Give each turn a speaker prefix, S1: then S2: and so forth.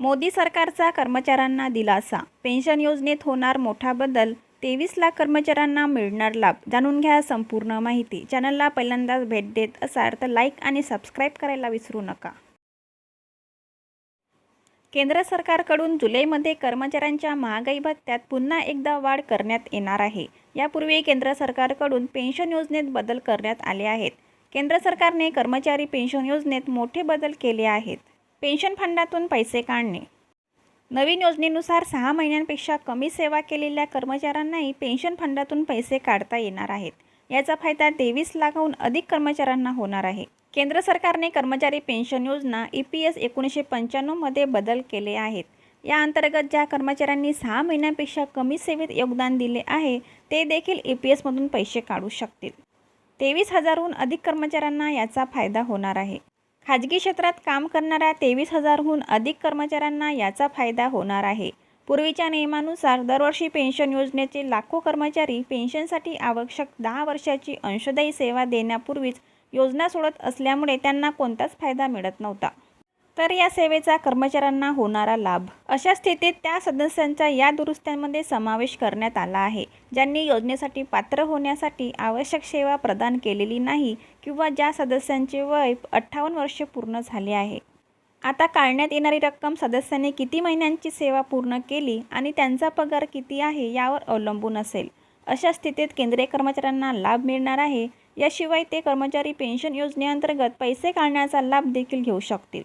S1: मोदी सरकारचा कर्मचाऱ्यांना दिलासा. पेन्शन योजनेत होणार मोठा बदल तेवीस लाख कर्मचाऱ्यांना मिळणार लाभ. जाणून घ्या संपूर्ण माहिती. चॅनलला पहिल्यांदाच भेट देत असाल तर लाईक आणि सबस्क्राईब करायला विसरू नका. केंद्र सरकारकडून जुलैमध्ये कर्मचाऱ्यांच्या महागाई भत्त्यात पुन्हा एकदा वाढ करण्यात येणार आहे. यापूर्वी केंद्र सरकारकडून पेन्शन योजनेत बदल करण्यात आले आहेत. केंद्र सरकारने कर्मचारी पेन्शन योजनेत मोठे बदल केले आहेत. पेन्शन फंडातून पैसे काढणे. नवीन योजनेनुसार सहा महिन्यांपेक्षा कमी सेवा केलेल्या कर्मचाऱ्यांनाही पेन्शन फंडातून पैसे काढता येणार आहेत. याचा फायदा तेवीस लाखाहून अधिक कर्मचाऱ्यांना होणार आहे. केंद्र सरकारने कर्मचारी पेन्शन योजना ई पी एस एकोणीसशे पंच्याण्णवमध्ये बदल केले आहेत. या अंतर्गत ज्या कर्मचाऱ्यांनी सहा महिन्यांपेक्षा कमी सेवेत योगदान दिले आहे ते देखील ई पी एसमधून पैसे काढू शकतील. तेवीस हजारहून अधिक कर्मचाऱ्यांना याचा फायदा होणार आहे. खाजगी क्षेत्रात काम करणाऱ्या तेवीस हजारहून अधिक कर्मचाऱ्यांना याचा फायदा होणार आहे. पूर्वीच्या नियमानुसार दरवर्षी पेन्शन योजनेचे लाखो कर्मचारी पेन्शनसाठी आवश्यक दहा वर्षाची अंशदायी सेवा देण्यापूर्वीच योजना सोडत असल्यामुळे त्यांना कोणताच फायदा मिळत नव्हता. तर या सेवेचा कर्मचाऱ्यांना होणारा लाभ. अशा स्थितीत त्या सदस्यांचा या दुरुस्त्यांमध्ये समावेश करण्यात आला आहे. ज्यांनी योजनेसाठी पात्र होण्यासाठी आवश्यक सेवा प्रदान केलेली नाही किंवा ज्या सदस्यांचे वय अठ्ठावन्न वर्षे पूर्ण झाले आहे. आता काढण्यात येणारी रक्कम सदस्यांनी किती महिन्यांची सेवा पूर्ण केली आणि त्यांचा पगार किती आहे यावर अवलंबून असेल. अशा स्थितीत केंद्रीय कर्मचाऱ्यांना लाभ मिळणार आहे. याशिवाय ते कर्मचारी पेन्शन योजनेअंतर्गत पैसे काढण्याचा लाभ देखील घेऊ शकतील.